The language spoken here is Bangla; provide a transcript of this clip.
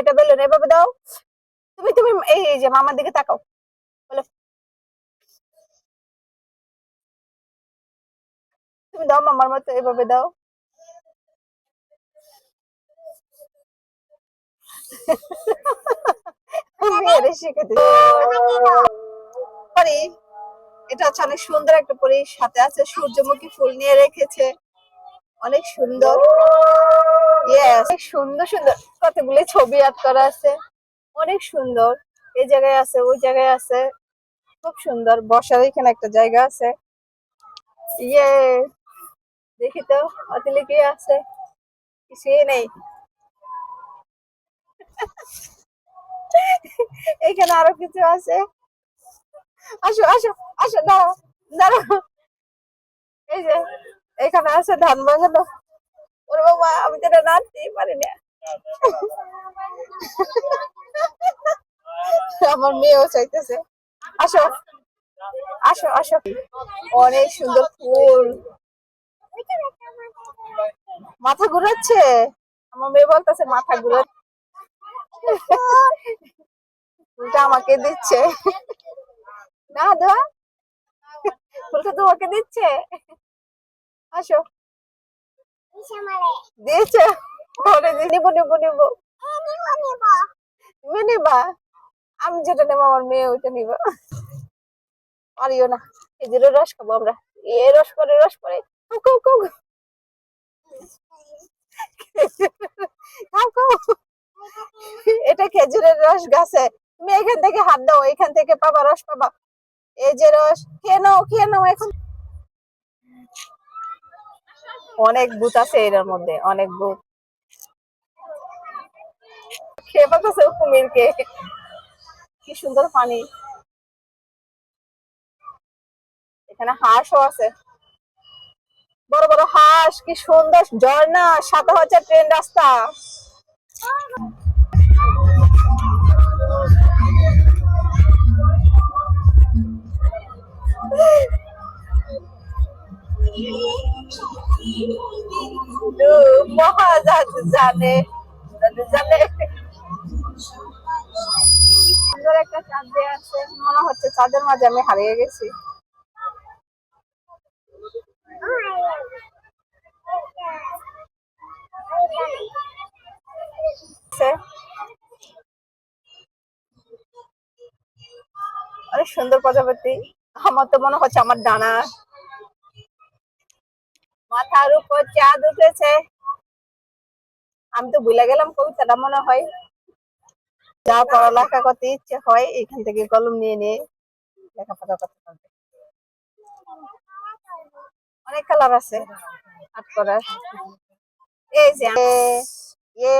এটা বেলুন এভাবে দাও। তুমি তুমি এই যে মামার দিকে তাকাও। বলো। তুমি দাও মামার মতো এভাবে দাও। শিখে এটা হচ্ছে অনেক সুন্দর একটা পরি সাথে আছে সূর্যমুখী ফুল নিয়ে রেখেছে। অনেক সুন্দর। ইয়েস সুন্দর সুন্দর কতগুলি ছবি আর্ট করা আছে। অনেক সুন্দর। এই জায়গায় আছে, ওই জায়গায় আছে। খুব সুন্দর। বসার এখানে একটা জায়গা আছে। ইয়ে দেখি তো, অতিলে কি আছে? কিছুই নেই। এখানে আরও কিছু আছে? আসো আসো আসো, দাঁড়াও দাঁড়াও। এই যে, এখানে আছে ধান বাগানো ওরে বাবা আমি তো নাচতেই পারি না। আমার মেয়েও চাইতেছে। আসো আসো আসো। অনেক সুন্দর ফুল। মাথা ঘুরাচ্ছে? আমার মেয়ে বলতেছে, মাথা ঘুরা ফুলটা আমাকে দিচ্ছে। না দোয়া ফুলটা তোমাকে দিচ্ছে। আসো। আমি যেটা আমার মেয়ে ওইটা পারিও না। খেজুরের রস খাব আমরা। এ রস করে রস খাও। এটা খেজুরের রস গাছে। তুমি এখান থেকে হাত দাও, এখান থেকে পাবা, রস পাবা। এই যে রস, খেয়ে নাও খেয়ে নাও, এখন। অনেক ভূত আছে এর মধ্যে, অনেক ভূত। খেয়ে পাচ্ছে কুমিরকে। কি সুন্দর পানি। এখানে হাঁসও আছে। বড় বড় হাঁস, কি সুন্দর ঝর্ণা, সাদা হচ্ছে ট্রেন রাস্তা। মহাজাত জানে জানে সুন্দর একটা চাঁদ আছে, মনে হচ্ছে চাঁদের মাঝে আমি হারিয়ে গেছি। অনেক সুন্দর প্রজাপতি। আমার তো মনে হচ্ছে আমার ডানা মাথার উপর চাঁদ উঠেছে। আমি তো ভুলে গেলাম কবিতাটা মনে হয়। যা পড়ালেখা করতে ইচ্ছে হয়, এখান থেকে কলম নিয়ে নিয়ে লেখাপড়া করতে পারবে অনেক কালার আছে। আর্ট করার। এই যে, এ